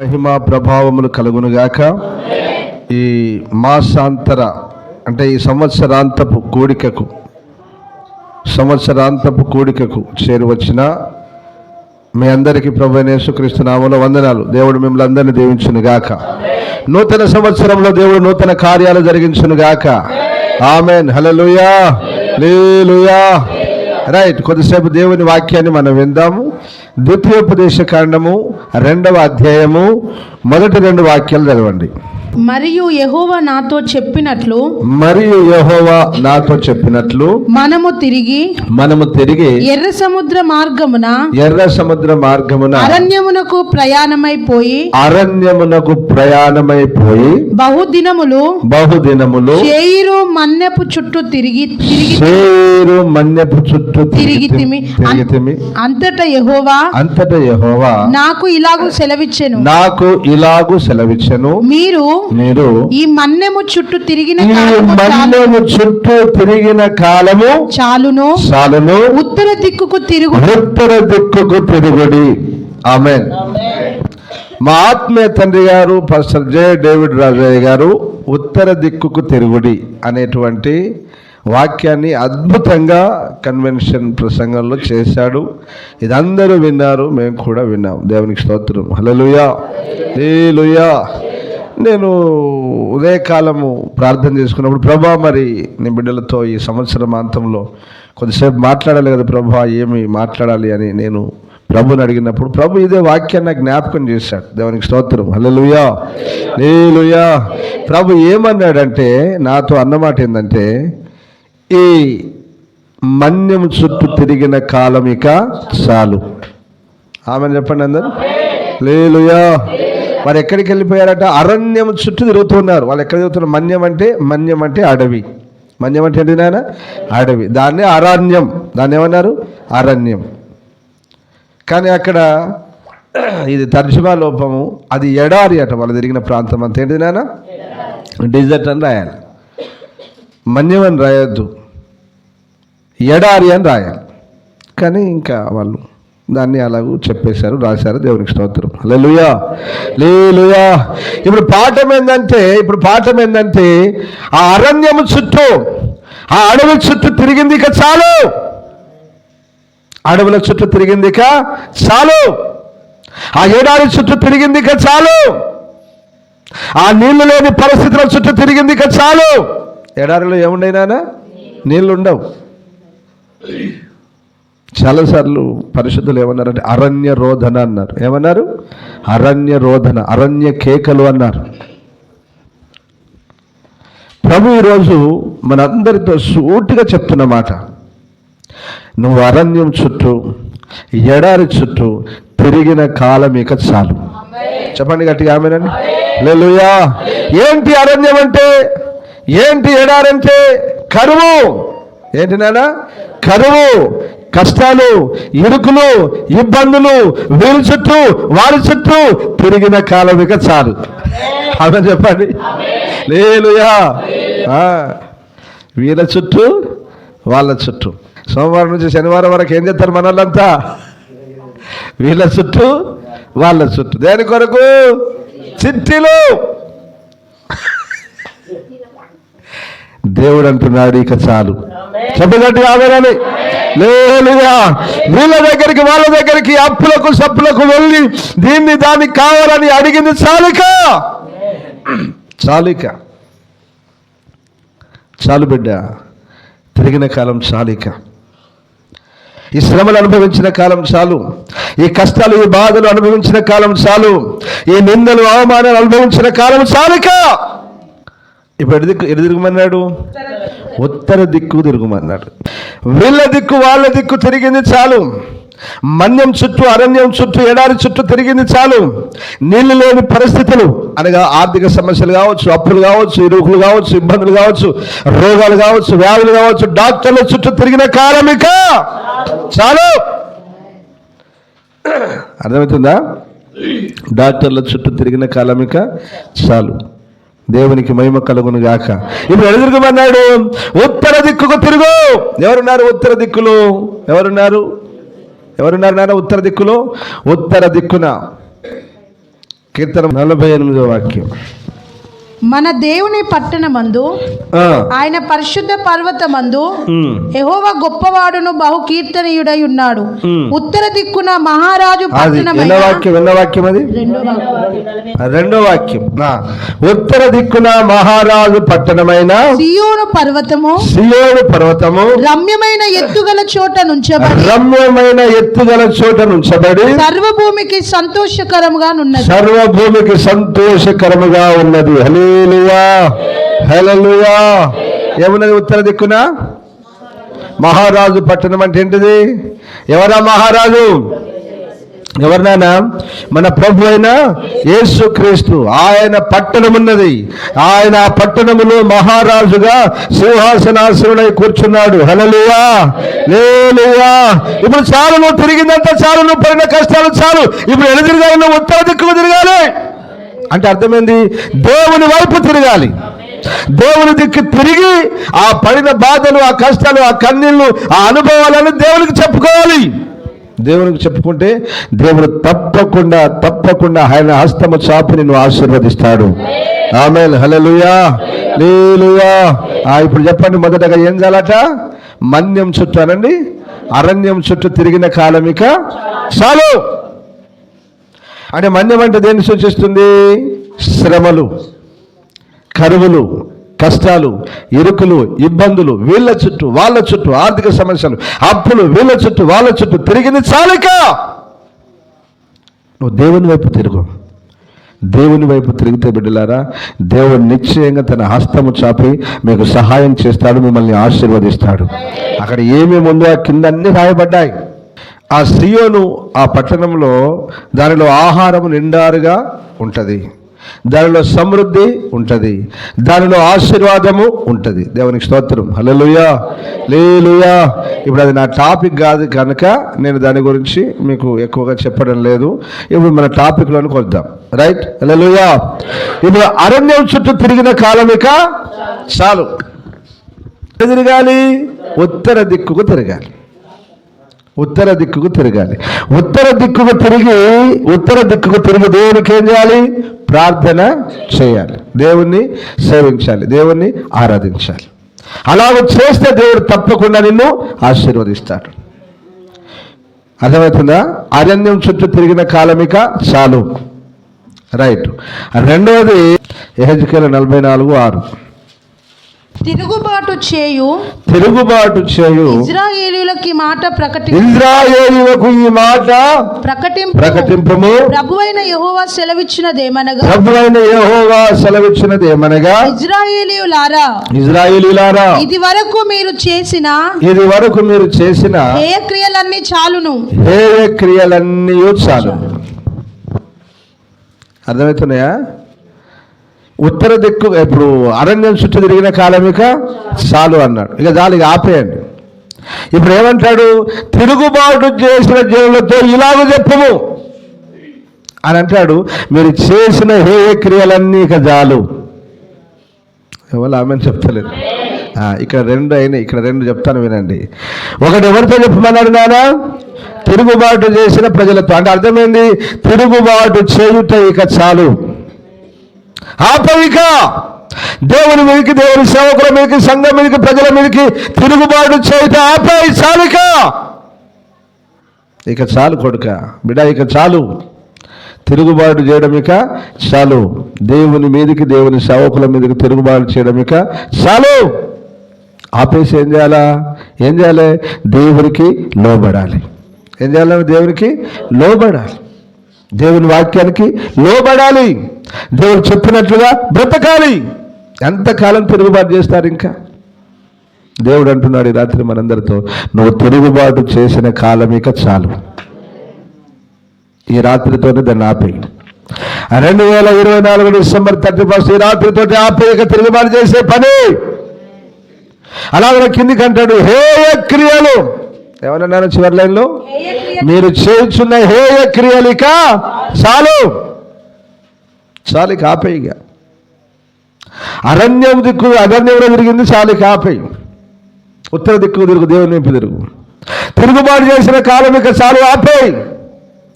మహిమ ప్రభావములు కలుగునుగాక ఈ మాసాంతర అంటే ఈ సంవత్సరాంతపు కూడికకు సంవత్సరాంతపు కూడికకు చేరువచ్చిన మీ అందరికీ ప్రభు యేసుక్రీస్తు వందనాలు. దేవుడు మిమ్మల్ని అందరినీ దీవించును గాక. నూతన సంవత్సరంలో దేవుడు నూతన కార్యాలు జరిగించును గాక. ఆమెన్. హల్లెలూయా. లేలుయా రైట్ కొద్దిసేపు దేవుని వాక్యాన్ని మనం విందాము. ద్వితీయోపదేశ కాండము రెండవ అధ్యాయము మొదటి రెండు వాక్యాలు చదవండి మరియు యెహోవా నాతో చెప్పినట్లు మరియు యెహోవా నాతో చెప్పినట్లు మనము తిరిగి మనము తిరిగి ఎర్ర సముద్ర మార్గమున ఎర్ర సముద్ర మార్గమున అరణ్యమునకు ప్రయాణమైపోయి అరణ్యమునకు ప్రయాణమైపోయి బహుదినములు బహుదినములు చేయిరు మన్నెపు చుట్టూ తిరిగి చేరు మన్యపు చుట్టూ తిరిగి తిమి. తిరిగితిమి అంతటా యెహోవా అంతట యెహోవా నాకు ఇలాగూ సెలవిచ్చెను. నాకు ఇలాగు సెలవిచ్చను. మీరు మీరు ఈ మన్నెము చుట్టూ తిరిగిన మన్యము చుట్టూ తిరిగిన కాలము చాలును. చాలును. ఉత్తర దిక్కుకు తిరుగు ఉత్తర దిక్కుకు తిరుగుడి. ఆమె మా ఆత్మీయ తండ్రి గారు పాస్టర్ జే. డేవిడ్ రాజయ్య గారు ఉత్తర దిక్కుకు తిరుగుడి అనేటువంటి వాక్యాన్ని అద్భుతంగా కన్వెన్షన్ ప్రసంగంలో చేశాడు. ఇది అందరూ విన్నారు మేము కూడా విన్నాం. దేవునికి స్తోత్రం. హల్లెలూయా. హల్లెలూయా. నేను ఉదయకాలము ప్రార్థన చేసుకున్నప్పుడు ప్రభా మరి నీ బిడ్డలతో ఈ సంవత్సరం అంతంలో కొద్దిసేపు మాట్లాడాలి కదా ప్రభా ఏమి మాట్లాడాలి అని నేను ప్రభుని అడిగినప్పుడు ప్రభు ఇదే వాక్యాన్ని నాకు జ్ఞాపకం చేశాడు. దేవునికి స్తోత్రం. హల్లెలూయా. లేలుయా ప్రభు ఏమన్నాడంటే నాతో అన్నమాట ఏంటంటే ఈ మన్యం చుట్టూ తిరిగిన కాలం ఇక చాలు. ఆమె చెప్పండి అందరు. లేలుయా వారు ఎక్కడికి వెళ్ళిపోయారట? అరణ్యం చుట్టూ తిరుగుతున్నారు వాళ్ళు ఎక్కడ తిరుగుతున్నారు? మన్యం అంటే మన్యం అంటే అడవి. మన్యం అంటే ఏంటి నాయన? అడవి. దాన్ని అరణ్యం. దాన్ని ఏమన్నారు? అరణ్యం. కానీ అక్కడ ఇది తర్జుమా లోపము అది ఎడారి అట వాళ్ళు తిరిగిన ప్రాంతం అంతా. ఏంటి నాయన? డిజర్ట్ అని రాయాలి. మన్యం అని రాయొద్దు. ఎడారి అని రాయాలి. కానీ ఇంకా వాళ్ళు దాన్ని అలాగూ చెప్పేశారు రాశారు దేవునికి స్తోత్రం. లేలుయా లేలుయా ఇప్పుడు పాఠం ఏంటంటే ఇప్పుడు పాఠం ఏంటంటే ఆ అరణ్యము చుట్టూ ఆ అడవి చుట్టూ తిరిగింది ఇక చాలు. అడవుల చుట్టూ తిరిగింది ఇక చాలు. ఆ ఏడాది చుట్టూ తిరిగింది ఇక చాలు. ఆ నీళ్ళు లేని పరిస్థితుల చుట్టూ తిరిగింది ఇక చాలు. ఎడారిలో ఏముండైనా నీళ్ళు ఉండవు చాలాసార్లు పరిశుద్ధులు ఏమన్నారంటే అరణ్య రోధన అన్నారు. ఏమన్నారు? అరణ్య రోధన అరణ్య కేకలు అన్నారు. ప్రభు ఈరోజు మనందరితో సూటిగా చెప్తున్న మాట నువ్వు అరణ్యం చుట్టూ ఎడారి చుట్టూ తిరిగిన కాలం ఇక చాలు. చెప్పండి గట్టిగా ఆమెనండి. లేలుయా ఏంటి అరణ్యం అంటే? ఏంటి ఎడారంటే? కరువు. ఏంటి నాన్న? కరువు. కష్టాలు ఇరుకులు ఇబ్బందులు వీరి చుట్టూ వారి చుట్టూ తిరిగిన కాలం ఇక చాలు. ఆమె చెప్పండి. లేలుయా వీళ్ళ చుట్టూ వాళ్ళ చుట్టూ. సోమవారం నుంచి శనివారం వరకు ఏం చేస్తారు మన వాళ్ళంతా వీళ్ళ చుట్టూ వాళ్ళ చుట్టూ. దేని కొరకు? చిట్టిలు. దేవుడు అంటున్నాడు ఇక చాలు. చెప్పగట్టి ఆమెనని లేలుగా వీళ్ళ దగ్గరికి వాళ్ళ దగ్గరికి అప్పులకు సప్పులకు వెళ్ళి దీన్ని దాన్ని కావాలని అడిగింది చాలిక చాలిక చాలు బిడ్డ తిరిగిన కాలం చాలిక ఈ శ్రమలు అనుభవించిన కాలం చాలు. ఈ కష్టాలు ఈ బాధలు అనుభవించిన కాలం చాలు. ఈ నిందలు అవమానాలు అనుభవించిన కాలం చాలిక ఇప్పుడు ఎదురు ఎదురుమన్నాడు ఉత్తర దిక్కు తిరుగుమన్నాడు. వీళ్ళ దిక్కు వాళ్ళ దిక్కు తిరిగింది చాలు. మన్యం చుట్టూ అరణ్యం చుట్టూ ఎడారి చుట్టూ తిరిగింది చాలు. నీళ్ళు లేని పరిస్థితులు అనగా ఆర్థిక సమస్యలు కావచ్చు అప్పులు కావచ్చు ఇరుకులు కావచ్చు ఇబ్బందులు కావచ్చు రోగాలు కావచ్చు వ్యాధులు కావచ్చు డాక్టర్ల చుట్టూ తిరిగిన కాలం ఇక. చాలు. అర్థమవుతుందా? డాక్టర్ల చుట్టూ తిరిగిన కాలం ఇక. చాలు. దేవునికి మహిమ కలుగును గాక. ఇప్పుడు ఎదురుగమన్నాడు ఉత్తర దిక్కుకు తిరుగు. ఎవరున్నారు ఉత్తర దిక్కులు? ఎవరున్నారు? ఎవరున్నారు నాన్న ఉత్తర దిక్కులో? ఉత్తర దిక్కున. కీర్తన నలభై ఎనిమిదో వాక్యం. మన దేవుని పట్టణమందు ఆయన పరిశుద్ధ పర్వతమందు యెహోవా గొప్పవాడును బహు కీర్తనీయుడై ఉన్నాడు. ఉత్తర దిక్కున మహారాజు వాక్యం? అది? రెండో వాక్యం. ఉత్తర దిక్కున మహారాజు పట్టణమైన సియోను పర్వతము సియోను పర్వతము రమ్యమైన ఎత్తుగల చోట నుంచబడి రమ్యమైన ఎత్తుగల చోట నుంచబడి సర్వభూమికి సంతోషకరముగా నున్నది. సర్వభూమికి సంతోషకరముగా ఉన్నది. Hallelujah hallelujah. ఏమున్నది ఉత్తర దిక్కున? మహారాజు పట్టణం అంటే ఏంటిది? ఎవరా మహారాజు? ఎవరినైనా మన ప్రభు అయిన యేసుక్రీస్తు ఆయన పట్టణం ఉన్నది. ఆయన ఆ పట్టణములో మహారాజుగా సింహాసనాసనుడై కూర్చున్నాడు. హలలుయా లేలుయా ఇప్పుడు చాలు నువ్వు తిరిగిందంతా చాలు నువ్వు పడిన కష్టాలు చాలు. ఇప్పుడు ఎడ తిరగాలి నువ్వు ఉత్తర దిక్కులు తిరగాలి. అంటే అర్థమైంది? దేవుని వైపు తిరగాలి. దేవుని దిక్కు తిరిగి ఆ పడిన బాధలు ఆ కష్టాలు ఆ కన్నీళ్ళు ఆ అనుభవాలను దేవునికి చెప్పుకోవాలి. దేవునికి చెప్పుకుంటే దేవుడు తప్పకుండా తప్పకుండా ఆయన హస్తము చాపి నిన్ను ఆశీర్వదిస్తాడు. ఆమె హలలుయా లేలుయా ఇప్పుడు చెప్పండి మొదటగా ఏం చేయాలట? మన్యం చుట్టూ అనండి. అరణ్యం చుట్టూ తిరిగిన కాలమిక చాలు. అంటే మన్యం అంటే దేన్ని సూచిస్తుంది? శ్రమలు కరువులు కష్టాలు ఇరుకులు ఇబ్బందులు వీళ్ళ చుట్టూ వాళ్ళ చుట్టూ ఆర్థిక సమస్యలు. అప్పులు వీళ్ళ చుట్టూ వాళ్ళ చుట్టూ తిరిగింది చాలిక! నువ్వు దేవుని వైపు తిరుగు. దేవుని వైపు తిరిగితే బిడ్డలారా దేవుడు నిశ్చయంగా తన హస్తము చాపి మీకు సహాయం చేస్తాడు మిమ్మల్ని ఆశీర్వదిస్తాడు. అక్కడ ఏమేమి ఉందో ఆ కింద అన్ని రాయబడ్డాయి. ఆ సియోను ఆ పట్టణంలో దానిలో ఆహారము నిండారుగా ఉంటుంది. దానిలో సమృద్ధి ఉంటుంది. దానిలో ఆశీర్వాదము ఉంటుంది. దేవునికి స్తోత్రం. హలోయా లేలుయా ఇప్పుడు అది నా టాపిక్ కాదు కనుక నేను దాని గురించి మీకు ఎక్కువగా చెప్పడం లేదు. ఇప్పుడు మన టాపిక్లోనికి వద్దాం రైట్? హలోయా ఇప్పుడు అరణ్యం చుట్టూ తిరిగిన కాలం ఇక చాలు. తిరగాలి? ఉత్తర దిక్కుకు తిరగాలి. ఉత్తర దిక్కుకు తిరగాలి. ఉత్తర దిక్కుకు తిరిగి ఉత్తర దిక్కుకు తిరిగి దేవునికి ఏం చేయాలి? ప్రార్థన చేయాలి. దేవుణ్ణి సేవించాలి. దేవుణ్ణి ఆరాధించాలి. అలాగ చేస్తే దేవుడు తప్పకుండా నిన్ను ఆశీర్వదిస్తాడు. అర్థమవుతుందా? అరణ్యం చుట్టూ తిరిగిన కాలమిక చాలు. రైట్. రెండవది ఎహెజ్కేల నలభై నాలుగు ఆరు. తిరుగుబాటు చేయు. తిరుగుబాటు చేయు. ఇజ్రాయేలీలకి మాట ప్రకటి ఇజ్రాయేలీలకు ఈ మాట ప్రకటింపు. ప్రకటింపము. ప్రభువైన యెహోవా సెలవిచ్చినదేమనగా ప్రభువైన యెహోవా సెలవిచ్చినది ఏమనగా ఇజ్రాయేలీయులారా ఇజ్రాయిలీలారా ఇది వరకు మీరు చేసిన ఇది వరకు మీరు చేసిన ఏ క్రియలన్నీ చాలును. హేయ క్రియలన్నీ చాలు అర్థమవుతున్నాయా? ఉత్తర దిక్కు ఇప్పుడు అరణ్యం చుట్టూ తిరిగిన కాలం ఇక చాలు అన్నాడు. ఇక చాలు ఇక ఆపేయండి. ఇప్పుడు ఏమంటాడు? తిరుగుబాటు చేసిన జనులతో ఇలాగ చెప్పము అని అంటాడు. మీరు చేసిన హేయ క్రియలన్నీ ఇక చాలు. ఎవరు ఆమె చెప్తలేదు ఇక్కడ రెండు అయినాయి. ఇక్కడ రెండు చెప్తాను వినండి. ఒకటి ఎవరితో చెప్పమన్నాడు నానా తిరుగుబాటు చేసిన ప్రజలతో. అంటే అర్థమైంది? తిరుగుబాటు చేయుట ఇక చాలు. ఆపవిక. దేవుని మీదకి దేవుని సేవకుల మీదకి సంఘం మీదకి ప్రజల మీదకి తిరుగుబాటు చేయుట ఆపై చాలిక. ఇక చాలు కొడుక బిడా ఇక చాలు. తిరుగుబాటు చేయడం ఇక చాలు. దేవుని మీదకి దేవుని సేవకుల మీదకి తిరుగుబాటు చేయడం ఇక చాలు. ఆపేసి ఏం చేయాలా? ఏం చేయాలి? దేవునికి లోబడాలి. ఏం చేయాలి? దేవునికి లోబడాలి. దేవుని వాక్యానికి లోబడాలి. దేవుడు చెప్పినట్లుగా బ్రతకాలి. ఎంతకాలం తిరుగుబాటు చేస్తారు ఇంకా? దేవుడు అంటున్నాడు ఈ రాత్రి మనందరితో నువ్వు తిరుగుబాటు చేసిన కాలం ఇక చాలు. ఈ రాత్రితోనే దాన్ని ఆపేయి. రెండు వేల ఇరవై నాలుగు డిసెంబర్ థర్టీ ఫస్ట్ ఈ రాత్రితోటి ఆపేయక తిరుగుబాటు చేసే పని. అలాగే కిందికి అంటాడు హేయ క్రియలు. ఏమన్నాను చివరి లైన్లో? మీరు చేయించున్న హేయ క్రియలిక ఇక చాలు. చాలు ఇక ఇక. అరణ్యం దిక్కు అరణ్యంలో తిరిగింది? చాలు కాపేయి ఉత్తర దిక్కు తిరుగు దేవుని నింపి తిరుగు. తిరుగుబాటు చేసిన కాలం ఇక చాలు ఆపేయి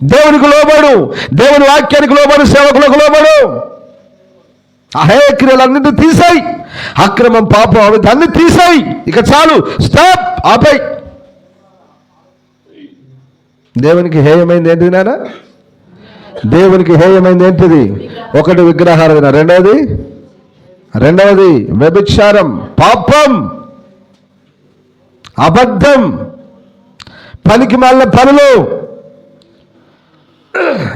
దేవునికి లోబడు. దేవుని వాక్యానికి లోబడు సేవకులకు లోబడు. అహే క్రియలన్నింటినీ తీసాయి. అక్రమం పాపం అవి అన్ని తీసాయి. ఇక చాలు స్టాప్ ఆపై. దేవునికి హేయమైంది ఏంటిది నాన్న దేవునికి హేయమైంది ఏంటిది? ఒకటి విగ్రహారాధన. రెండవది? రెండవది వ్యభిచారం పాపం అబద్ధం పనికి మళ్ళ పనులు.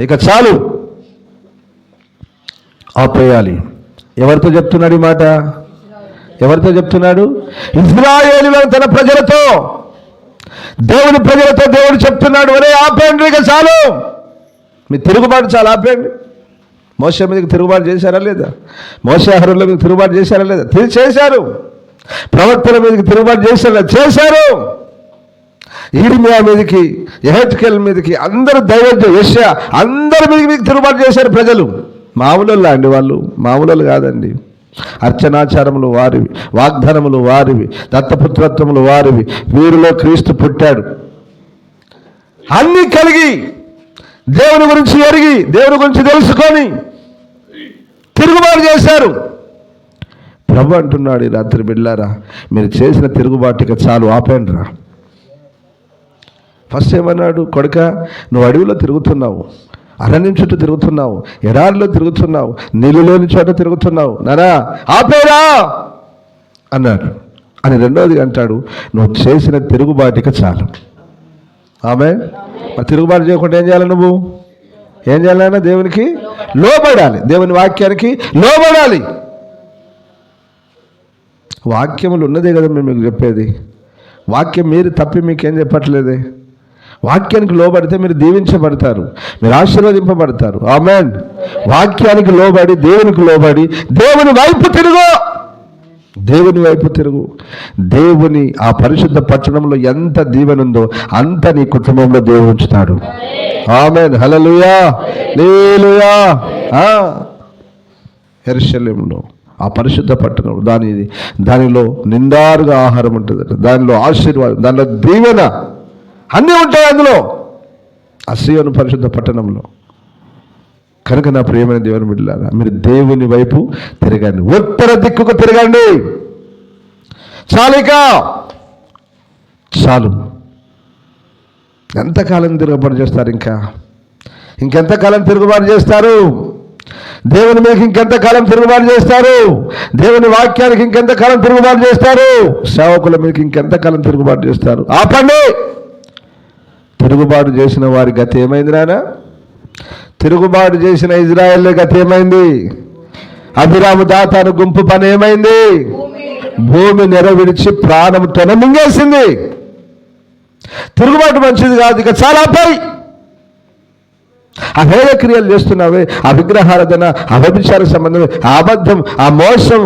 ఇక చాలు. ఆపేయాలి. ఎవరితో చెప్తున్నాడు ఈ మాట? ఎవరితో చెప్తున్నాడు? ఇజ్రాయేలులో తన ప్రజలతో. దేవుని ప్రజలతో దేవుడు చెప్తున్నాడు ఒరే ఆపేయండి ఇక చాలు. మీ తిరుగుబాటు చాలా ఆపేయండి. మోస మీదకి తిరుగుబాటు చేశారా లేదా? మోసహారంలో మీకు తిరుగుబాటు చేశారా లేదా? తిరిగి చేశారు. ప్రవక్తల మీదకి తిరుగుబాటు చేశారా? చేశారు. ఈడిమియా మీదకి ఎహెచ్కెల్ మీదకి అందరూ దైవజ్ఞ యశ్య అందరి మీదకి మీకు తిరుగుబాటు చేశారు ప్రజలు. మామూలు అండి వాళ్ళు మామూలు కాదండి. అర్చనాచారములు వారివి వాగ్దానములు వారివి దత్తపుత్రత్వములు వారివి. వీరిలో క్రీస్తు పుట్టాడు. అన్నీ కలిగి దేవుని గురించి ఎరిగి దేవుని గురించి తెలుసుకొని తిరుగుబాటు చేశారు. ప్రభు అంటున్నాడు ఈ రాత్రి బిడ్డారా మీరు చేసిన తిరుగుబాటుకి చాలు ఆపండి రా ఫస్ట్ ఏమన్నాడు కొడుక నువ్వు అడవిలో తిరుగుతున్నావు. అరణ్యం చుట్టూ తిరుగుతున్నావు ఎడారిలో తిరుగుతున్నావు నీళ్ళులోని చోట తిరుగుతున్నావు. నానా ఆపేరా! అన్నాడు. అని రెండవది అంటాడు నువ్వు చేసిన తిరుగుబాటిక చాలు. ఆమె తిరుగుబాటు చేయకుండా ఏం చేయాలి నువ్వు? ఏం చేయాలన్నా దేవునికి లోబడాలి. దేవుని వాక్యానికి లోబడాలి. వాక్యములు ఉన్నదే కదా మేము మీకు చెప్పేది. వాక్యం మీరు తప్పి మీకేం చెప్పట్లేదే? వాక్యానికి లోబడితే మీరు దీవించబడతారు మీరు ఆశీర్వదింపబడతారు. ఆమెన్. వాక్యానికి లోబడి దేవునికి లోబడి దేవుని వైపు తిరుగు. దేవుని వైపు తిరుగు. దేవుని ఆ పరిశుద్ధ పట్టణంలో ఎంత దీవెనుందో అంత నీ కుటుంబంలో దేవుడు ఉంచుతాడు. ఆమెన్. హలలుయా లేలుయా ఎరుశల్యంలో ఆ పరిశుద్ధ పట్టణం దాని దానిలో నిందారుగా ఆహారం ఉంటుంది దానిలో ఆశీర్వాదం దానిలో దీవెన. అన్నీ ఉంటాయి అందులో. అసయోను పరిశుద్ధ పట్టణంలో. కనుక నా ప్రియమైన దేవుని బిడ్డలారా మీరు దేవుని వైపు తిరగండి. ఉత్తర దిక్కుకు తిరగండి. చాలిక! చాలు. ఎంతకాలం తిరుగుబాటు చేస్తారు ఇంకా? ఇంకెంతకాలం తిరుగుబాటు చేస్తారు? దేవుని మీకు ఇంకెంతకాలం తిరుగుబాటు చేస్తారు? దేవుని వాక్యానికి ఇంకెంతకాలం తిరుగుబాటు చేస్తారు? సేవకుల మీకు ఇంకెంతకాలం తిరుగుబాటు చేస్తారు? ఆపండి! తిరుగుబాటు చేసిన వారి గతి ఏమైంది నాయన తిరుగుబాటు చేసిన ఇజ్రాయెల్ గతి ఏమైంది? అభిరాము దాతాను గుంపు పని ఏమైంది? భూమి నెర విడిచి ప్రాణం తొన మింగేసింది. తిరుగుబాటు మంచిది కాదు ఇక చాలా పై. అభేద క్రియలు చేస్తున్నావే అభిగ్రహారధన అభిచార సంబంధమే అబద్ధం ఆ మోసం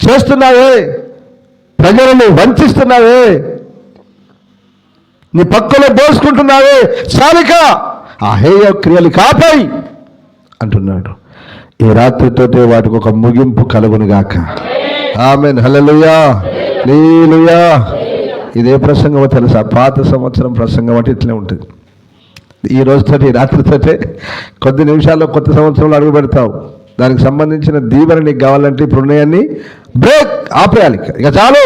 చేస్తున్నావే. ప్రజలను వంచిస్తున్నావే. నీ పక్కలో దోసుకుంటున్నావే చాలిక! ఆ హేయ క్రియలు కాపాయి! అంటున్నాడు. ఈ రాత్రితోటే వాటికి ఒక ముగింపు కలుగునుగాక. ఆమె హలలుయా నీలుయా ఇదే ప్రసంగమో తెలుసా? పాత సంవత్సరం ప్రసంగం అంటే ఇట్లే ఉంటుంది. ఈ రోజుతోటి రాత్రితోటే కొద్ది నిమిషాల్లో కొత్త సంవత్సరంలో అడుగు పెడతావు. దానికి సంబంధించిన దీవెన నీకు కావాలంటే ఇప్పుడు ఉన్నాయన్నీ బ్రేక్ ఆపేయాలి. ఇక చాలు!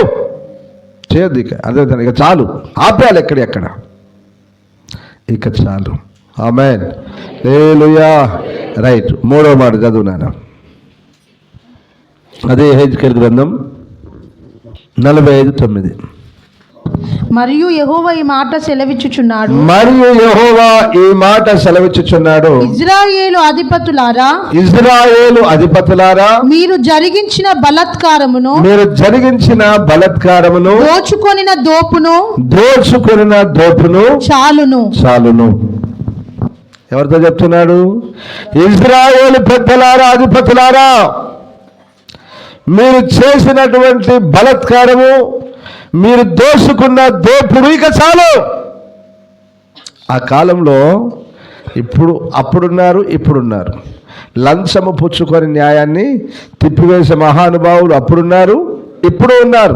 చేయొద్దు ఇక. అదే ఇక చాలు. ఆపేయాలి ఎక్కడ ఎక్కడ? ఇక చాలు. ఆమెన్. లేలుయా రైట్. మూడో మాట చదువు నాన్న. అదే హెజ్కేల్ గ్రంథం నలభై ఐదు తొమ్మిది. మరియు యెహోవా ఈ మాట సెలవిచ్చుచున్నాడు. మరియు యెహోవా ఈ మాట సెలవిచ్చుచున్నాడు. ఇజ్రాయేలు అధిపతులారా? ఇజ్రాయేలు అధిపతులారా? మీరు జరిగించిన బలత్కారమును మీరు జరిగించిన బలత్కారమును దోచుకొనిన దోపును దోచుకొనిన దోపును చాలును. చాలును. ఎవరితో చెప్తున్నాడు? ఇజ్రాయేలు పెద్దలారా అధిపతులారా? మీరు చేసినటువంటి బలత్కారము మీరు దోసుకున్న దోపుడు ఇక చాలు. ఆ కాలంలో ఇప్పుడు అప్పుడున్నారు ఇప్పుడున్నారు. లంచము పుచ్చుకొని న్యాయాన్ని తిప్పివేసే మహానుభావులు అప్పుడున్నారు ఇప్పుడు ఉన్నారు.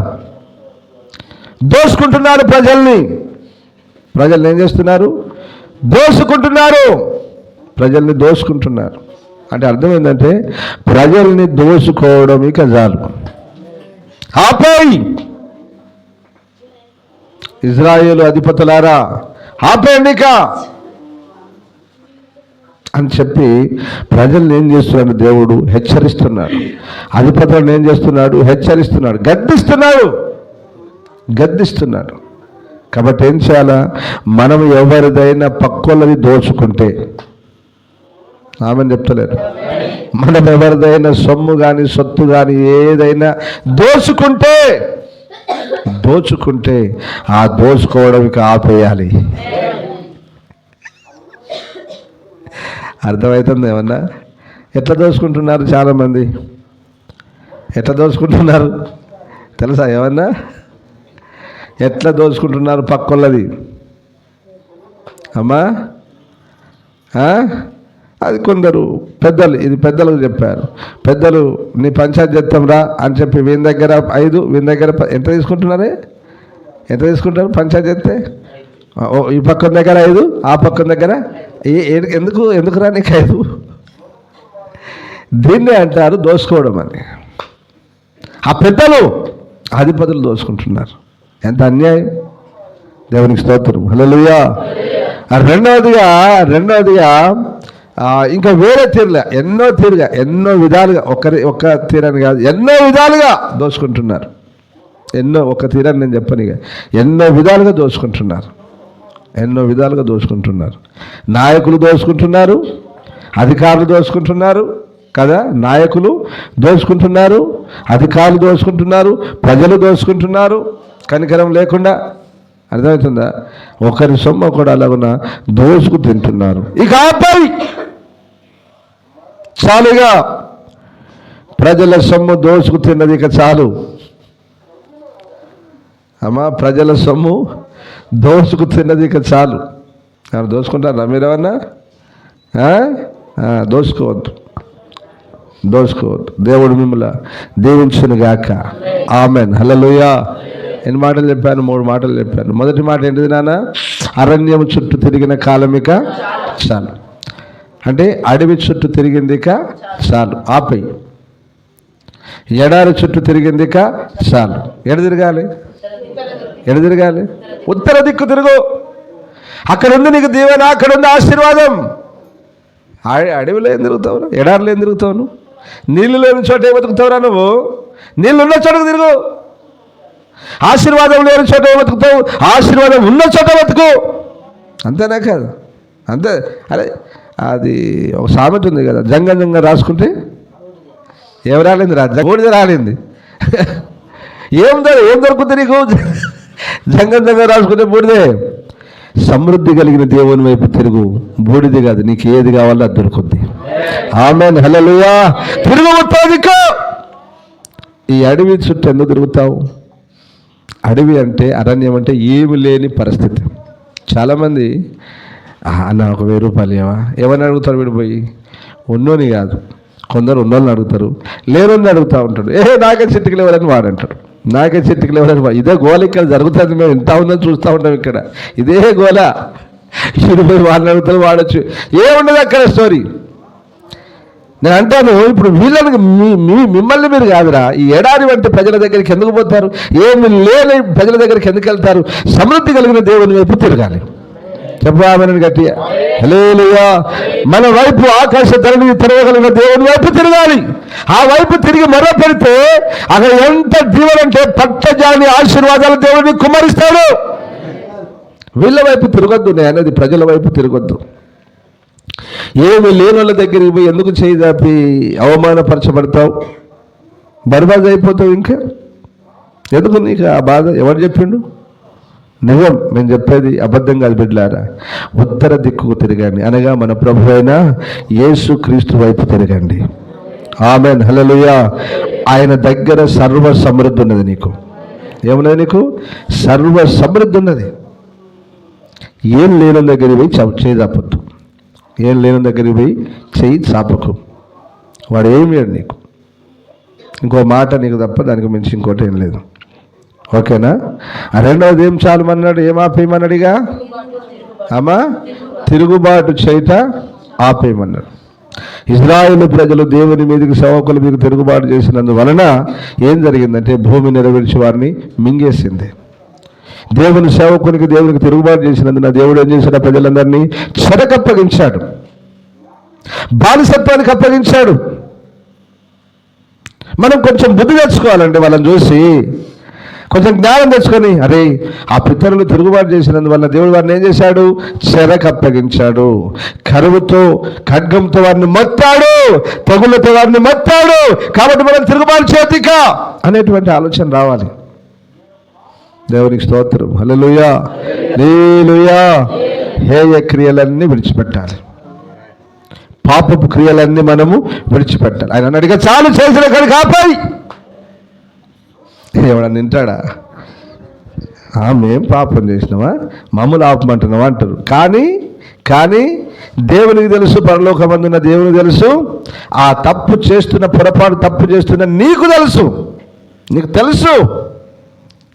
దోసుకుంటున్నారు ప్రజల్ని. ప్రజల్ని ఏం చేస్తున్నారు? దోసుకుంటున్నారు. ప్రజల్ని దోసుకుంటున్నారు. అంటే అర్థం ఏంటంటే ప్రజల్ని దోసుకోవడం ఇక చాలు. ఆపేయి! ఇజ్రాయేల్ అధిపతులారా ఆపేయండి అని చెప్పి ప్రజల్ని ఏం చేస్తున్నాడు దేవుడు? హెచ్చరిస్తున్నాడు. అధిపతులను ఏం చేస్తున్నాడు? హెచ్చరిస్తున్నాడు. గద్దిస్తున్నాడు. గద్దిస్తున్నాడు. కాబట్టి ఏం చేయాలా? మనం ఎవరిదైనా పక్కోళ్ళది దోచుకుంటే ఆమెను చెప్తలేరు మనం ఎవరిదైనా సొమ్ము కానీ సొత్తు కానీ ఏదైనా దోచుకుంటే దోచుకుంటే ఆ దోచుకోవడానికి ఆపేయాలి. అర్థమవుతుంది ఏమన్నా? ఎట్లా దోచుకుంటున్నారు చాలామంది? ఎట్లా దోచుకుంటున్నారు? తెలుసా ఏమన్నా? ఎట్లా దోచుకుంటున్నారు పక్కొల్లది? అమ్మా? అది కొందరు పెద్దలు ఇది పెద్దలకు చెప్పారు. పెద్దలు నీ పంచాయతీ చేస్తాం రా అని చెప్పి వీని దగ్గర ఐదు వీని దగ్గర ఎంత తీసుకుంటున్నారే? ఎంత తీసుకుంటారు పంచాయతీ చెప్తే ఓ, ఈ పక్కన దగ్గర ఐదు ఆ పక్కన దగ్గర? ఎందుకు ఎందుకు రా నీకు ఐదు? దీన్నే అంటారు దోసుకోవడం అని. ఆ పెద్దలు అధిపతులు దోసుకుంటున్నారు. ఎంత అన్యాయం? దేవునికి స్తోత్రం. హలో రెండవదిగా రెండవదిగా ఇంకా వేరే తీరులే. ఎన్నో తీరుగా ఎన్నో విధాలుగా. ఒకరి ఒక్క తీరని కాదు. ఎన్నో విధాలుగా దోచుకుంటున్నారు. ఎన్నో ఒక తీరని నేను చెప్పను ఇక. ఎన్నో విధాలుగా దోచుకుంటున్నారు. ఎన్నో విధాలుగా దోచుకుంటున్నారు. నాయకులు దోచుకుంటున్నారు. అధికారులు దోచుకుంటున్నారు. కదా? నాయకులు దోచుకుంటున్నారు. అధికారులు దోచుకుంటున్నారు. ప్రజలు దోచుకుంటున్నారు. కనికరం లేకుండా. అర్థమవుతుందా? ఒకరి సొమ్ము కూడా అలాగున దోసుకు తింటున్నారు. ఇక ఆపై చాలుగా. ప్రజల సొమ్ము దోసుకు తిన్నది ఇక చాలు. అమ్మా ప్రజల సొమ్ము దోసుకు తిన్నది ఇక చాలు. ఏమన్నా దోసుకుంటారా? మీరేమన్నా ఆ? ఆ, దోసుకోవద్దు. దోసుకోవద్దు. దేవుడు మిమ్మల్ని దీవించును గాక. ఆమెన్. హల్లెలూయా. ఎన్ని మాటలు చెప్పాను? మూడు మాటలు చెప్పాను. మొదటి మాట ఏంటిది నాన్న? అరణ్యం చుట్టూ తిరిగిన కాలమిక చాలు. అంటే అడవి చుట్టూ తిరిగింది చాలు ఆపేయి ఎడారి చుట్టూ తిరిగింది చాలు ఎడ తిరగాలి? ఎడ తిరగాలి? ఉత్తర దిక్కు తిరుగు. అక్కడ ఉంది నీకు దీవెన అక్కడుంది ఆశీర్వాదం. ఆ- అడవిలో ఏం తిరుగుతావు ఎడారిలో ఏం తిరుగుతావు నువ్వు? నీళ్ళు లేని చోట ఏం బతుకుతావురా నువ్వు? నీళ్ళు ఉన్న చోటకు తిరుగు. ఆశీర్వాదం లేని చోట ఏం బతుకుతావు? ఆశీర్వాదం ఉన్న చోట బతుకు. అంతేనా కాదు? అంతే. అరే అది ఒక సామెత ఉంది కదా జంగ జంగ రాసుకుంటే ఏం రాలింది రా? బూడిద రాలింది. ఏం దొర ఏం దొరుకుతుంది నీకు? జంగం జంగం రాసుకుంటే బూడిదే. సమృద్ధి కలిగిన దేవుని వైపు తిరుగు. బూడిది కాదు నీకు ఏది కావాలో అది దొరుకుద్ది. ఆమె హలలుయా తిరుగు ఉత్పాదికో ఈ అడవి చుట్టూ ఎందుకు తిరుగుతావు? అడవి అంటే అరణ్యం అంటే ఏమి లేని పరిస్థితి. చాలామంది అన్న ఒక వెయ్యి రూపాయలు ఏవా ఏమని అడుగుతారు వీడు పోయి? ఉన్నోని కాదు. కొందరు ఉన్నోళ్ళని అడుగుతారు. లేనోని అడుగుతూ ఉంటాడు ఏ నాకే చెట్టుకు లేవాలని వాడు అంటాడు. నాకే చెట్టుకు లేవాలని వాడు. ఇదే గోల ఇక్కడ జరుగుతుంది. మేము ఇంత ఉందని చూస్తూ ఉంటాం ఇక్కడ. ఇదే గోల. వీడు పోయి వాళ్ళని అడుగుతారు వాడచ్చు ఏముండదు అక్కడ స్టోరీ నేను అంటాను ఇప్పుడు వీళ్ళని మీ మీ మిమ్మల్ని మీరు కాదురా. ఈ ఎడారి వంటి ప్రజల దగ్గరికి ఎందుకు పోతారు? ఏమి లేని ప్రజల దగ్గరికి ఎందుకు వెళ్తారు? సమృద్ధి కలిగిన దేవుని వైపు తిరగాలి. చెప్పామని గట్టిగా హల్లెలూయా. మన వైపు ఆకాశ ధరణి తిరగగలిగిన దేవుని వైపు తిరగాలి. ఆ వైపు తిరిగి మొర పెడితే అక్కడ ఎంత దీవెనంటే పట్టజాని ఆశీర్వాదాలు దేవుడిని కుమరిస్తాడు వీళ్ళ వైపు తిరగొద్దు నేను అనేది ప్రజల వైపు తిరగొద్దు. ఏమి లేని వాళ్ళ దగ్గరికి పోయి ఎందుకు చేయదాపి అవమానపరచబడతావు? బర్బాద్ అయిపోతావు ఇంకా? ఎందుకు నీకు ఆ బాధ? ఎవరు చెప్పిండు? నిజం మేము చెప్పేది అబద్ధం కాదు బిడ్డలారా. ఉత్తర దిక్కుకు తిరగండి. అనగా మన ప్రభు అయిన యేసు క్రీస్తు వైపు తిరగండి. ఆమె హల్లెలూయా. ఆయన దగ్గర సర్వ సమృద్ధి ఉన్నది నీకు. ఏమున్నది నీకు? సర్వ సమృద్ధి ఉన్నది. ఏం లేని దగ్గరికి పోయి చేయి చాపొద్దు. ఏం లేని దగ్గరికి పోయి చేయి చాపకు. వాడు ఏం లేడు నీకు. ఇంకో మాట నీకు తప్ప దానికి మించి ఇంకోటి ఏం లేదు. ఓకేనా? రెండవది ఏం చాలమన్నాడు? ఏం ఆపేయమన్నాడు ఇక అమ్మా తిరుగుబాటు చేయట ఆపేయమన్నాడు. ఇజ్రాయేల్ ప్రజలు దేవుని మీదకి సేవకుల మీద తిరుగుబాటు చేసినందువలన ఏం జరిగిందంటే భూమి నెరవేర్చి వారిని మింగేసింది. దేవుని సేవకునికి దేవునికి తిరుగుబాటు చేసినందున దేవుడు ఏం చేశాడు? ఆ ప్రజలందరినీ చెరకప్పగించాడు. బానిసత్వానికి అప్పగించాడు. మనం కొంచెం బుద్ధి తెచ్చుకోవాలండి వాళ్ళని చూసి. కొంచెం జ్ఞానం తెచ్చుకొని అరే ఆ పితరులు తిరుగుబాటు చేసినందువల్ల దేవుడు వారిని ఏం చేశాడు? చెరకు అప్పగించాడు కరువుతో ఖడ్గంతో వారిని మత్తాడు. తెగుళ్ళతో వారిని మత్తాడు. కాబట్టి మనం తిరుగుబాటు చేతిక అనేటువంటి ఆలోచన రావాలి. దేవునికి స్తోత్రం. హల్లెలూయా. హల్లెలూయా. హేయ క్రియలన్నీ విడిచిపెట్టాలి. పాపపు క్రియలన్నీ మనము విడిచిపెట్టాలి. ఆయన అడిగా చాలు చేసిన కాడికి ఆపాయి. ఎవడన్నా వింటాడా మేం పాపం చేసినామా? మమ్మల్ని ఆపమంటున్నావా అంటారు. కానీ కానీ దేవునికి తెలుసు పరలోకమందున్న దేవునికి తెలుసు ఆ తప్పు చేస్తున్న పొరపాటు తప్పు చేస్తున్న నీకు తెలుసు. నీకు తెలుసు.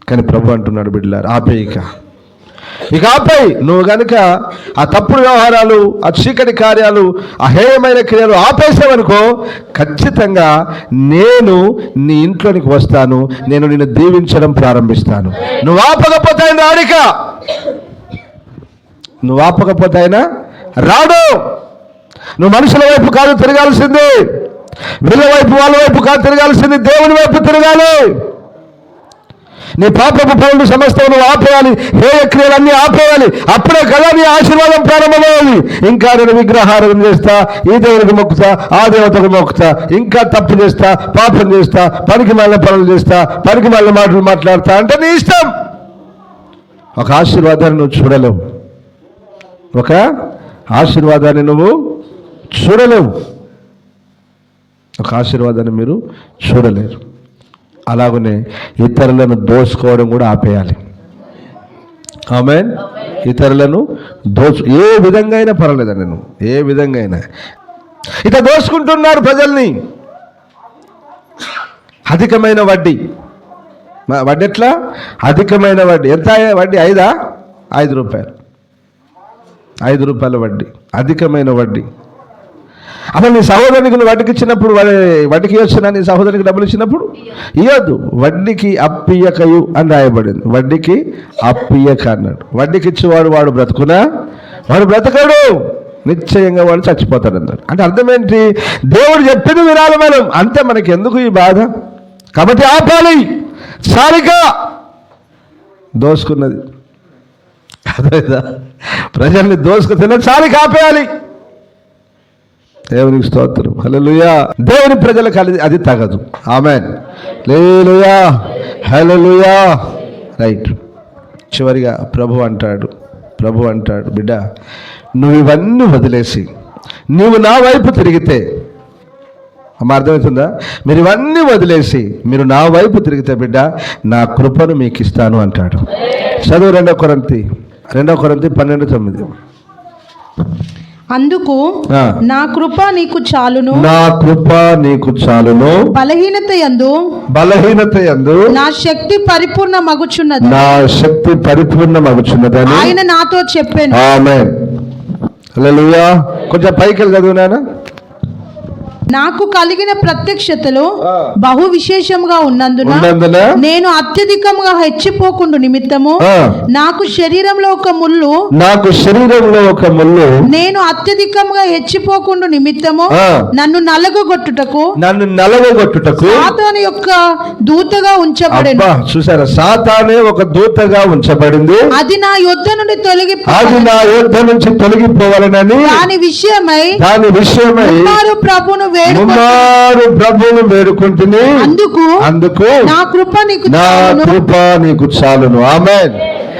కానీ ప్రభు అంటున్నాడు బిడ్డలారు ఆపేయిక. ఇక ఆపై నువ్వు గనుక ఆ తప్పుడు వ్యవహారాలు ఆ చీకటి కార్యాలు అహేయమైన క్రియలు ఆపేసావనుకో ఖచ్చితంగా నేను నీ ఇంట్లోనికి వస్తాను. నేను నిన్ను దీవించడం ప్రారంభిస్తాను. నువ్వు ఆపకపోతే ఆయన రాడిక. నువ్వు ఆపకపోతే ఆయన రాడు. నువ్వు మనుషుల వైపు కాదు తిరగాల్సింది. వీళ్ళ వైపు వాళ్ళ వైపు కాదు తిరగాల్సింది. దేవుని వైపు తిరగాలి. నీ పాపపు పనులు సమస్తం నువ్వు ఆపేయాలి. హేయ క్రియలన్నీ ఆపేయాలి. అప్పుడే కదా నీ ఆశీర్వాదం ప్రారంభమయ్యేది. ఇంకా నేను విగ్రహారం చేస్తా ఈ దేవునికి మొక్కుతా ఆ దేవతకు మొక్కుతా ఇంకా తప్పు చేస్తా పాపం చేస్తా పనికి మళ్ళీ పనులు చేస్తా పనికి మళ్ళీ మాటలు మాట్లాడతా అంటే నీ ఇష్టం. ఒక ఆశీర్వాదాన్ని నువ్వు చూడలేవు. ఒక ఆశీర్వాదాన్ని నువ్వు చూడలేవు. ఒక ఆశీర్వాదాన్ని మీరు చూడలేరు. అలాగనే ఇతరులను దోచుకోవడం కూడా ఆపేయాలి. ఆమె ఇతరులను దోచు ఏ విధంగా అయినా పర్వాలేదు నేను. ఏ విధంగా అయినా. ఇక దోచుకుంటున్నారు ప్రజల్ని. అధికమైన వడ్డీ. వడ్డీ ఎట్లా? అధికమైన వడ్డీ. ఎంత వడ్డీ? ఐదా? ఐదు రూపాయలు. ఐదు రూపాయల వడ్డీ. అధికమైన వడ్డీ. అసలు నీ సహోదరునికి నువ్వు వడ్డీకి ఇచ్చినప్పుడు వాడి- వడ్డీకి వచ్చిన నీ సహోదరునికి డబ్బులు ఇచ్చినప్పుడు? ఇవ్వద్దు వడ్డీకి అప్పియకయు అని రాయబడింది. వడ్డీకి అప్పియక అన్నాడు. వడ్డీకి ఇచ్చేవాడు వాడు బ్రతుకునా? వాడు బ్రతకడు. నిశ్చయంగా వాడు చచ్చిపోతాడు అన్నాడు అంటే అర్థం ఏంటి దేవుడు చెప్పింది వినాలి మనం. అంతే మనకి ఎందుకు ఈ బాధ? కాబట్టి ఆపాలి. సారిగా దోసుకున్నది. అదేదా? ప్రజల్ని దోసుకు తిన్న సారి ఆపేయాలి. దేవునికి స్తోత్రం. హల్లెలూయా. దేవుని ప్రజలకు అది అది తగదు. ఆమె లేలుయా. హల్లెలూయా. రైట్. చివరిగా ప్రభు అంటాడు. ప్రభు అంటాడు బిడ్డ నువ్వు ఇవన్నీ వదిలేసి నువ్వు నా వైపు తిరిగితే అమ్మ అర్థమవుతుందా? మీరు ఇవన్నీ వదిలేసి మీరు నా వైపు తిరిగితే బిడ్డ నా కృపను మీకు ఇస్తాను అంటాడు. చదువు రెండో కొరంతి. రెండో కొరంతి పన్నెండు తొమ్మిది. అందుకు. నా కృప నీకు చాలును. నా కృప నీకు చాలును. బలహీనత యందు బలహీనత యందు నా శక్తి పరిపూర్ణ మగుచున్నది. నా శక్తి పరిపూర్ణమగుచున్నదని ఆయన నాతో చెప్పాను. ఆమె హల్లెలూయా. కొంచెం పైకి వెళ్ళి చదువునానా నాకు కలిగిన ప్రత్యక్షతలు. బహు విశేషంగా ఉన్నందున నేను అత్యధికంగా హెచ్చిపోకుండా నిమిత్తము. నాకు శరీరంలో ఒక ముళ్ళు నాకు శరీరంలో ఒక ముళ్ళు నేను అత్యధికంగా హెచ్చిపోకుండా నిమిత్తము. నన్ను నలగొట్టుటకు నన్ను నలవగొట్టుటకు సాతాను యొక్క దూతగా ఉంచబడెను అబ్బా చూసారా సాతానే ఒక దూతగా ఉంచబడింది అది నా యుద్ధ నుండి తొలగి అది నా యుద్ధ నుంచి తొలగిపోవాలనని దాని విషయమై దాని విషయమై ప్రభును ముమ్మారు ప్రభువును వేడుకుంటుని అందుకు అందుకు నా కృప నీకు నా. కృప నీకు చాలును. ఆమె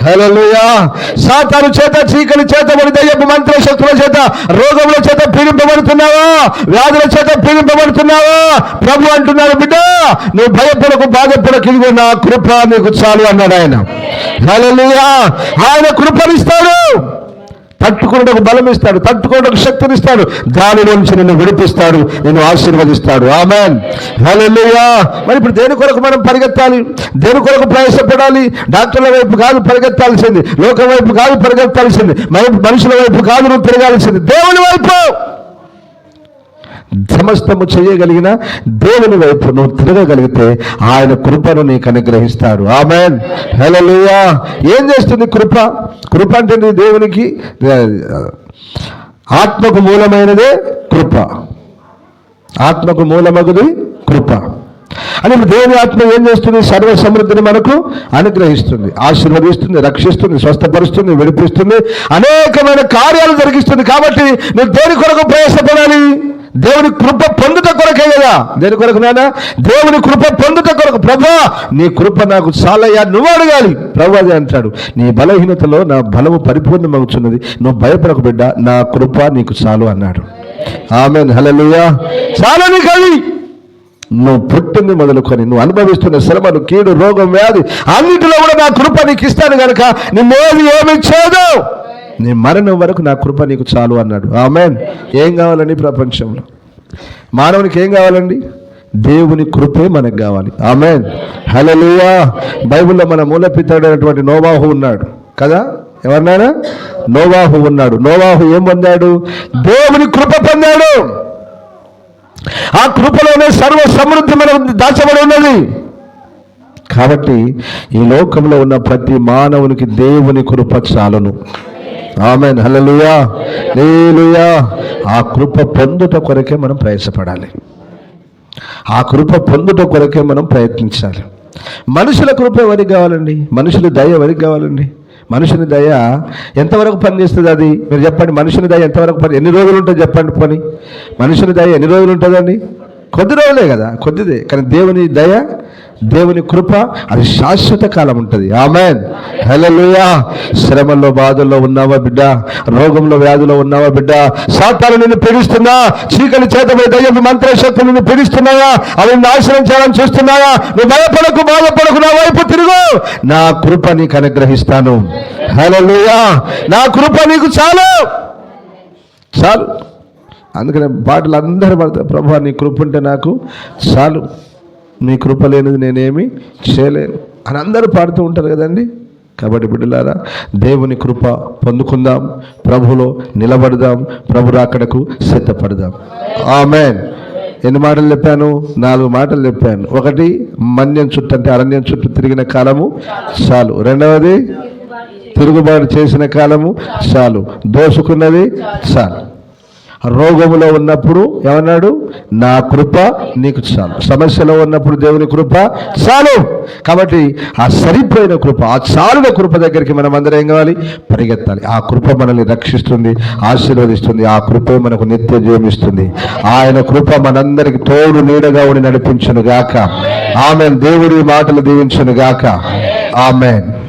హల్లెలూయా. సాతాను చేత చీకటి చేత పడి దయ్యపు మంత్ర శక్తుల చేత రోగముల చేత పీడింపబడుతున్నావా? వ్యాధుల చేత పీడింపబడుతున్నావా? ప్రభు అంటున్నాడు బిడ్డ నువ్వు భయపడకు బాధపడకు. ఇదిగో నా కృప నీకు చాలు అన్నాడు ఆయన. హల్లెలూయా. ఆయన కృపనిస్తాడు. తట్టుకున్నకు బలం ఇస్తాడు తట్టుకున్నకు శక్తిని ఇస్తాడు. దానిలోంచి నిన్ను విడిపిస్తాడు నిన్ను ఆశీర్వదిస్తాడు. ఆమెన్. హల్లెలూయా. మరి ఇప్పుడు దేని కొరకు మనం పరిగెత్తాలి? దేని కొరకు ప్రయాసపడాలి? డాక్టర్ల వైపు కాదు పరిగెత్తాల్సింది లోకం వైపు కాదు పరిగెత్తాల్సింది మన- మనుషుల వైపు కాదు నువ్వు తిరగాల్సింది. దేవుని వైపు! సమస్తము చేయగలిగిన దేవుని వైపు నువ్వు తిరగగలిగితే ఆయన కృపను నీకు అనుగ్రహిస్తాడు. ఆమెన్. హల్లెలూయా. ఏం చేస్తుంది కృప? కృప అంటే నీ దేవునికి ఆత్మకు మూలమైనదే కృప. ఆత్మకు మూలమగుది కృప. అని దేవుని ఆత్మ ఏం చేస్తుంది? సర్వ సమృద్ధిని మనకు అనుగ్రహిస్తుంది ఆశీర్వదిస్తుంది రక్షిస్తుంది స్వస్థపరుస్తుంది విడిపిస్తుంది. అనేకమైన కార్యాలు జరిగిస్తుంది కాబట్టి నువ్వు దేని కొరకు ప్రయాసపడాలి? దేవుని కృప పొందుట కొరకే కదా. దేని కొరకు నాయన? దేవుని కృప పొందుట కొరకు. ప్రభా నీ కృప నాకు చాలయ్యా నువ్వు అడగాలి. ప్రభు అదే అంటాడు. నీ బలహీనతలో నా బలము పరిపూర్ణమవుతున్నది నువ్వు భయపడకు బిడ్డ నా కృప నీకు చాలు అన్నాడు. ఆమె హలలుయా చాలా నీకు అది నువ్వు పుట్టింది మొదలుకొని నువ్వు అనుభవిస్తున్న శ్రమను కీడు రోగం వ్యాధి అన్నింటిలో కూడా నా కృప నీకు ఇస్తాను కనుక నిన్నేది ఏమి ఇచ్చేదు నీ మరణం వరకు నా కృప నీకు చాలు అన్నాడు. ఆమెన్. ఏం కావాలండి ప్రపంచంలో? మానవునికి ఏం కావాలండి? దేవుని కృపే మనకు కావాలి. ఆమెన్. హలలుయా బైబిల్లో మన మూలపితాడైనటువంటి నోవాహు ఉన్నాడు. కదా? ఎవరినైనా నోవాహు ఉన్నాడు. నోవాహు ఏం పొందాడు? దేవుని కృప పొందాడు. ఆ కృపలోనే సర్వ సమృద్ధి మనం దాచబడి ఉన్నది. కాబట్టి ఈ లోకంలో ఉన్న ప్రతి మానవునికి దేవుని కృప చాలును. ఆమె హలలుయా లేలుయా ఆ కృప పొందుట కొరకే మనం ప్రయాసపడాలి. ఆ కృప పొందుట కొరకే మనం ప్రయత్నించాలి. మనుషుల కృప ఎవరికి కావాలండి? మనుషుల దయ ఎవరికి కావాలండి? మనుషుని దయ ఎంతవరకు పనిచేస్తుంది అది? మీరు చెప్పండి మనుషుని దయ ఎంతవరకు పని ఎన్ని రోజులు ఉంటుంది చెప్పండి పని. మనుషుని దయ ఎన్ని రోజులు ఉంటుందండి? కొద్ది రోజులే కదా కొద్దిదే. కానీ దేవుని దయ దేవుని కృప అది శాశ్వత కాలం ఉంటుంది. ఆమెన్ హల్లెలూయా శ్రమల్లో బాధల్లో ఉన్నావా బిడ్డ? రోగంలో వ్యాధులో ఉన్నావా బిడ్డ? సాతాను నిన్ను పీడిస్తున్నా? చీకటి చేతపై దయ్యం మంత్రశక్తులు నిన్ను పీడిస్తున్నాయా? అవి నాశనం చేయాలని చూస్తున్నాయా? నువ్వు భయపడకు బాధపడకు నా వైపు తిరుగు. నా కృప నీకు అనుగ్రహిస్తాను. హల్లెలూయా నా కృప నీకు చాలు. చాలు. అందుకనే పాటలు అందరూ పడతారు ప్రభా నీ కృప ఉంటే నాకు చాలు. నీ కృప లేనిది నేనేమి చేయలేను. అని అందరూ పాడుతూ ఉంటారు కదండి. కాబట్టి బిడ్డలారా దేవుని కృప పొందుకుందాం ప్రభులో నిలబడదాం ప్రభు రాకడకు సిద్ధపడదాం. ఆమెన్. ఎన్ని మాటలు చెప్పాను? నాలుగు మాటలు చెప్పాను. ఒకటి మన్యం చుట్టూ అంటే అరణ్యం చుట్టూ తిరిగిన కాలము చాలు. రెండవది తిరుగుబాటు చేసిన కాలము చాలు. దోసుకున్నది చాలు. రోగములో ఉన్నప్పుడు ఏమన్నాడు? నా కృప నీకు చాలు సమస్యలో ఉన్నప్పుడు దేవుని కృప చాలు. కాబట్టి ఆ సరిపోయిన కృప ఆ చాలున కృప దగ్గరికి మనం అందరం ఏం కావాలి? పరిగెత్తాలి. ఆ కృప మనల్ని రక్షిస్తుంది ఆశీర్వదిస్తుంది ఆ కృపే మనకు నిత్య జీవమిస్తుంది ఆయన కృప మనందరికి తోడు నీడగా ఉండి నడిపించును గాక ఆమె దేవుడి మాటలు దీవించును గాక ఆమెన్.